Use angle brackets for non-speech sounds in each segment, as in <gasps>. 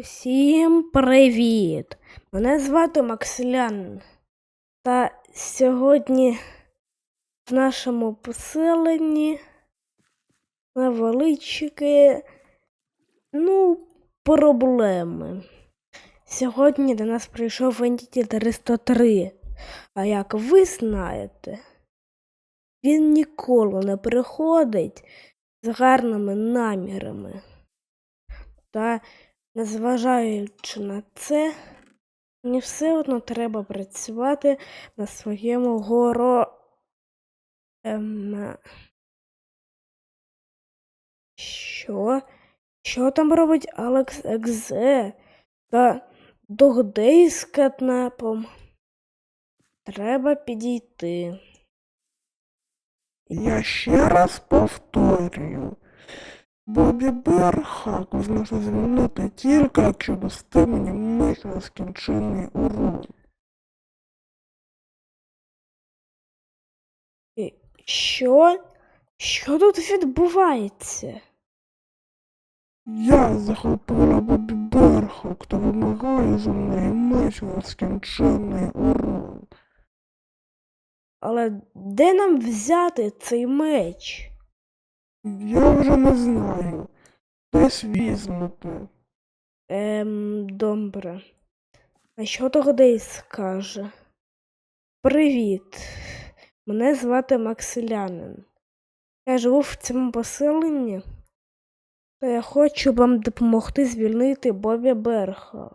Усім привіт! Мене звати Максилян. Та сьогодні в нашому поселенні невеличкі, ну, проблеми. Сьогодні до нас прийшов Entity 303. А як ви знаєте, він ніколи не приходить з гарними намірами. Та Незважаючи на це, мені все одно треба працювати на своєму горо. Ем... Що? Що там робить Алекс Екзе? Та догдей з кетнепом? Треба підійти. Я ще раз повторюю. Бобі Берхак зможе звільнити тільки, якщо дасте мені мить нескінченний урон. Що? Що тут відбувається? Я захопила Бобі Берхак та вимагаю за неї мить нескінченний урон. Але де нам взяти цей меч? Я вже не знаю. Десь візьмете. Ем, добре. А що Догдей скаже? Привіт. Мене звати Максилянин. Я живу в цьому поселенні. Та я хочу вам допомогти звільнити Бобі Берха.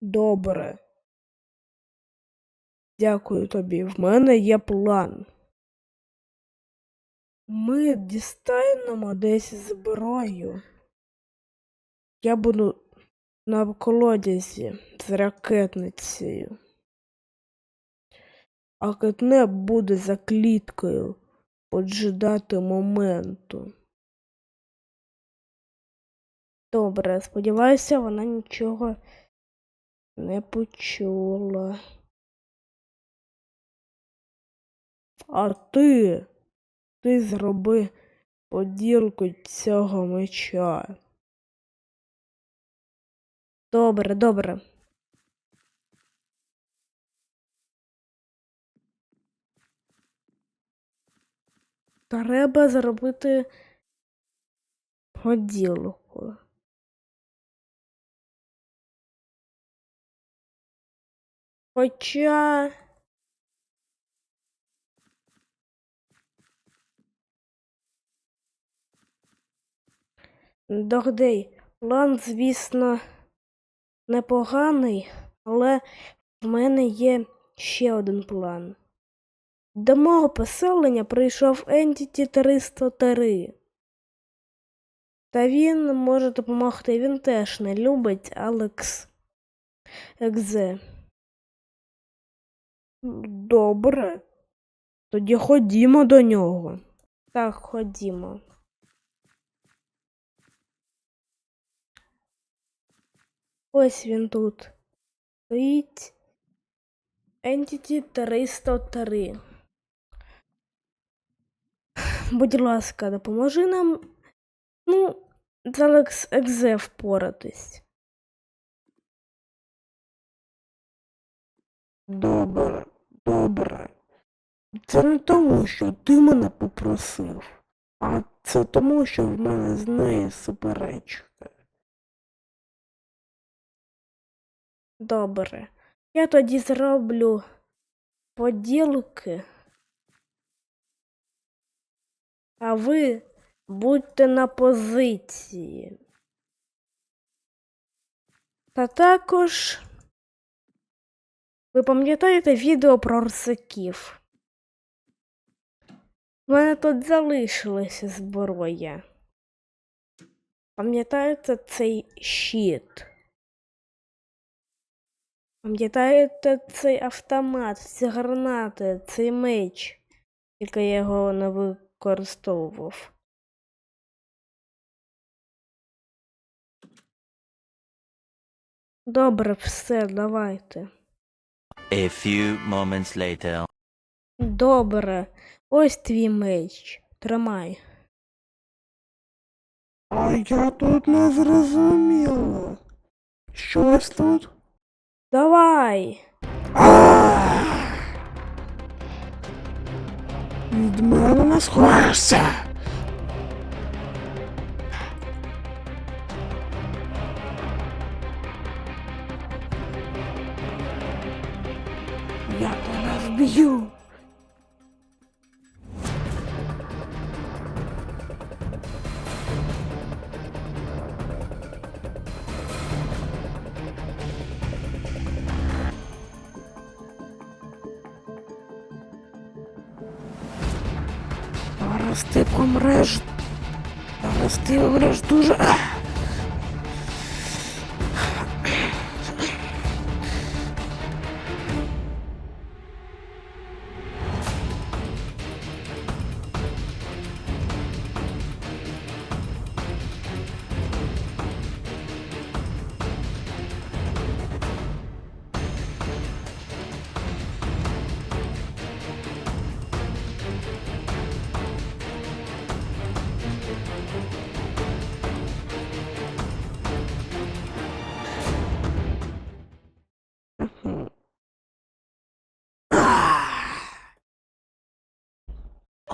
Добре. Дякую тобі. В мене є план. Ми дістанемо десь зброю. Я буду на колодязі з ракетницею. А кетнеп буде за кліткою поджидати моменту. Добре, сподіваюся, вона нічого не почула. А ти, ти зроби поділку цього меча. Добре, добре. Треба зробити поділку. Хоча. Догдей, план, звісно, непоганий, але в мене є ще один план. До мого поселення прийшов Entity 303. Та він може допомогти, він теж не любить Алекс Екзе. Добре. Тоді ходімо до нього. Так, ходімо. Ось він тут. Стоїть Entity 303. Будь ласка, допоможи нам. Ну, з Алекс Екзе впоратись. Добре, добре. Це не тому, що ти мене попросив, а це тому, що в мене з нею суперечка. Добре. Я тоді зроблю поділки. А ви будьте на позиції. Та також ви пам'ятаєте відео про рсаків? У мене тут залишилася зброя. Пам'ятаєте цей щит? Пам'ятаєте цей автомат, ці гранати, цей меч, тільки я його не використовував. Добре, все, давайте. A few moments later. Добре, ось твій меч. Тримай. А я тут не зрозуміла. Щось тут? Давай. Від мене не сховаєшся. Зараз ти помреш. Зараз ти помреш дуже.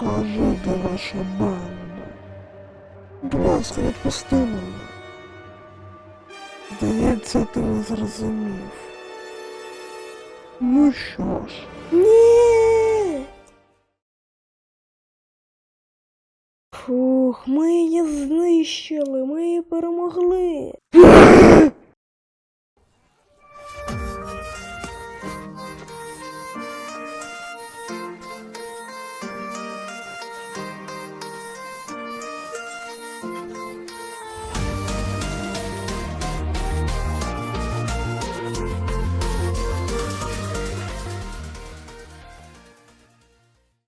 Кажу, де ваша банда. Будь ласка, відпусти мене. Здається, ти не зрозумів. Ну що ж, Ні. Фух, ми її знищили, ми її перемогли. <gasps> <gasps>